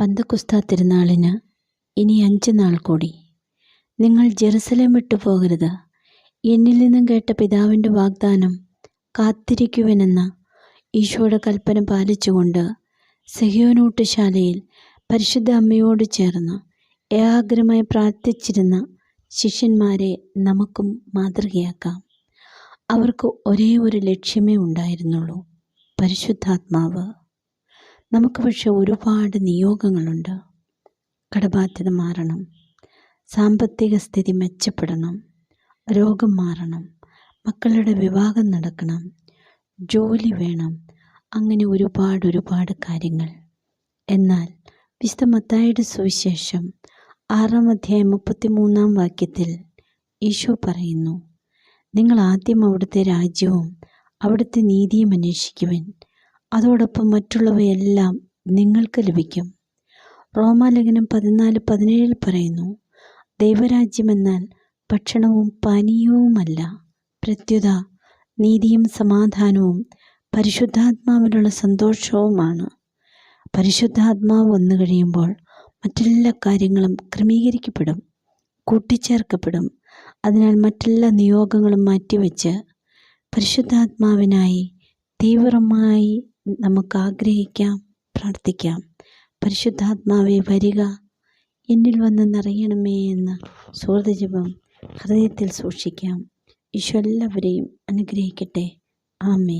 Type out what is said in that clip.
പന്തക്കുസ്ത തിരുനാളിന് ഇനി അഞ്ച് നാൾ കൂടി. നിങ്ങൾ ജെറുസലേം വിട്ടു പോകരുത്. എന്നിൽ നിന്നും കേട്ട പിതാവിന്റെ വാഗ്ദാനം കാത്തിരിക്കുവനെന്ന ഈശോയുടെ കൽപ്പന പാലിച്ചുകൊണ്ട് സഹിയോനൂട്ടുശാലയിൽ പരിശുദ്ധ അമ്മയോട് ചേർന്ന് ഏകാഗ്രമായി പ്രാർത്ഥിച്ചിരുന്ന ശിഷ്യന്മാരെ നമുക്കും മാതൃകയാക്കാം. അവർക്ക് ഒരേ ഒരു ലക്ഷ്യമേ ഉണ്ടായിരുന്നുള്ളൂ. പരിശുദ്ധാത്മാവ്. നമുക്ക് പക്ഷെ ഒരുപാട് നിയോഗങ്ങളുണ്ട്. കടബാധ്യത മാറണം. സാമ്പത്തിക സ്ഥിതി മെച്ചപ്പെടണം. രോഗം മാറണം. മക്കളുടെ വിവാഹം നടക്കണം. ജോലി വേണം. അങ്ങനെ ഒരുപാട് ഒരുപാട് കാര്യങ്ങൾ. എന്നാൽ വിശുദ്ധ മത്തായുടെ സുവിശേഷം ആറാം അധ്യായം മുപ്പത്തി മൂന്നാം വാക്യത്തിൽ ഈശോ പറയുന്നു നിങ്ങൾ ആദ്യം അവിടുത്തെ രാജ്യവും അവിടുത്തെ നീതിയും അന്വേഷിക്കുവൻ. അതോടൊപ്പം മറ്റുള്ളവയെല്ലാം നിങ്ങൾക്ക് ലഭിക്കും. റോമാലേഖനം പതിനാല് പതിനേഴിൽ പറയുന്നു ദൈവരാജ്യമെന്നാൽ ഭക്ഷണവും പാനീയവുമല്ല. പ്രത്യുത നീതിയും സമാധാനവും പരിശുദ്ധാത്മാവിലുള്ള സന്തോഷവുമാണ്. പരിശുദ്ധാത്മാവ് വന്നു കഴിയുമ്പോൾ മറ്റെല്ലാ കാര്യങ്ങളും ക്രമീകരിക്കപ്പെടും കൂട്ടിച്ചേർക്കപ്പെടും. അതിനാൽ മറ്റെല്ലാ നിയോഗങ്ങളും മാറ്റിവെച്ച് പരിശുദ്ധാത്മാവിനായി തീവ്രമായി നമുക്ക് ആഗ്രഹിക്കാം പ്രാർത്ഥിക്കാം. പരിശുദ്ധാത്മാവെ വരിക. എന്നിൽ വന്ന് നിറയണമേ എന്ന് സുഹൃതജപം ഹൃദയത്തിൽ സൂക്ഷിക്കാം. ഈശോ എല്ലാവരെയും അനുഗ്രഹിക്കട്ടെ. ആമേ